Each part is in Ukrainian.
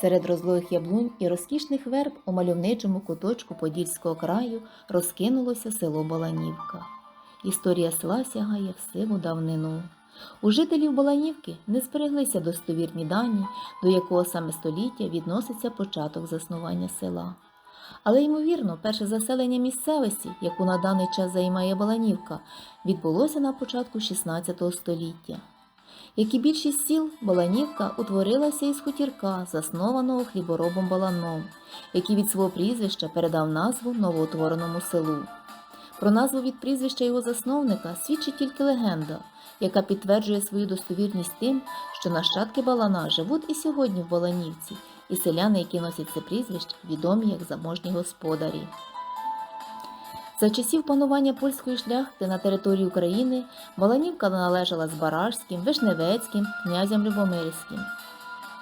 Серед розлогих яблунь і розкішних верб у мальовничому куточку Подільського краю розкинулося село Баланівка. Історія села сягає в сиву давнину. У жителів Баланівки не збереглися достовірні дані, до якого саме століття відноситься початок заснування села. Але, ймовірно, перше заселення місцевості, яку на даний час займає Баланівка, відбулося на початку XVI століття. Як і більшість сіл, Баланівка утворилася із хутірка, заснованого хліборобом Баланом, який від свого прізвища передав назву новоутвореному селу. Про назву від прізвища його засновника свідчить тільки легенда, яка підтверджує свою достовірність тим, що нащадки Балана живуть і сьогодні в Баланівці, і селяни, які носять це прізвище, відомі як заможні господарі. За часів панування польської шляхти на території України Баланівка належала з Баражським, Вишневецьким, князям Любомирським.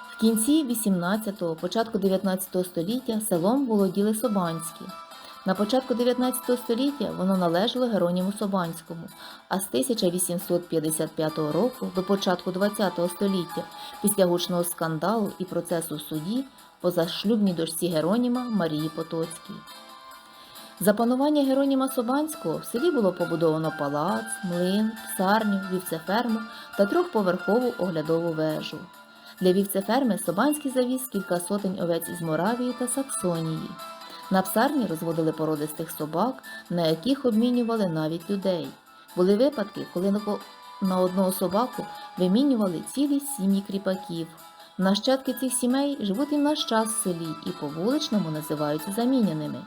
В кінці 18-го, початку 19 століття селом володіли Собанські. На початку 19 століття воно належало Героніму Собанському, а з 1855 року до початку 20 століття, після гучного скандалу і процесу в суді, позашлюбній дочці Героніма Марії Потоцькій. За панування Героніма Собанського в селі було побудовано палац, млин, псарню, вівцеферму та трьохповерхову оглядову вежу. Для вівцеферми Собанський завіз кілька сотень овець із Моравії та Саксонії. На псарні розводили породистих собак, на яких обмінювали навіть людей. Були випадки, коли на одного собаку вимінювали цілі сім'ї кріпаків. Нащадки цих сімей живуть і в наш час в селі і по вуличному називаються заміняними.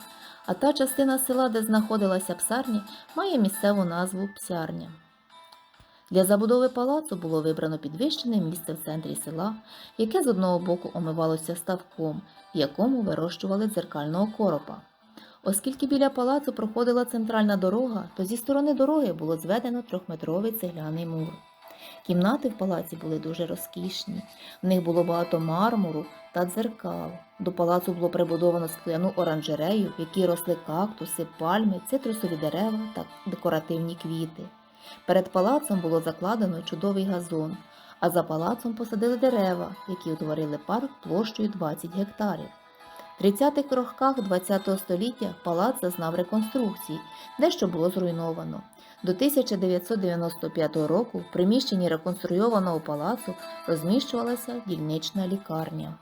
А та частина села, де знаходилася псарня, має місцеву назву Псярня. Для забудови палацу було вибрано підвищене місце в центрі села, яке з одного боку омивалося ставком, в якому вирощували дзеркального коропа. Оскільки біля палацу проходила центральна дорога, то зі сторони дороги було зведено трьохметровий цегляний мур. Кімнати в палаці були дуже розкішні, в них було багато мармуру та дзеркал. До палацу було прибудовано скляну оранжерею, в якій росли кактуси, пальми, цитрусові дерева та декоративні квіти. Перед палацом було закладено чудовий газон, а за палацом посадили дерева, які утворили парк площею 20 гектарів. В 30-х роках ХХ століття палац зазнав реконструкції, дещо було зруйновано. До 1995 року в приміщенні реконструйованого палацу розміщувалася дільнична лікарня.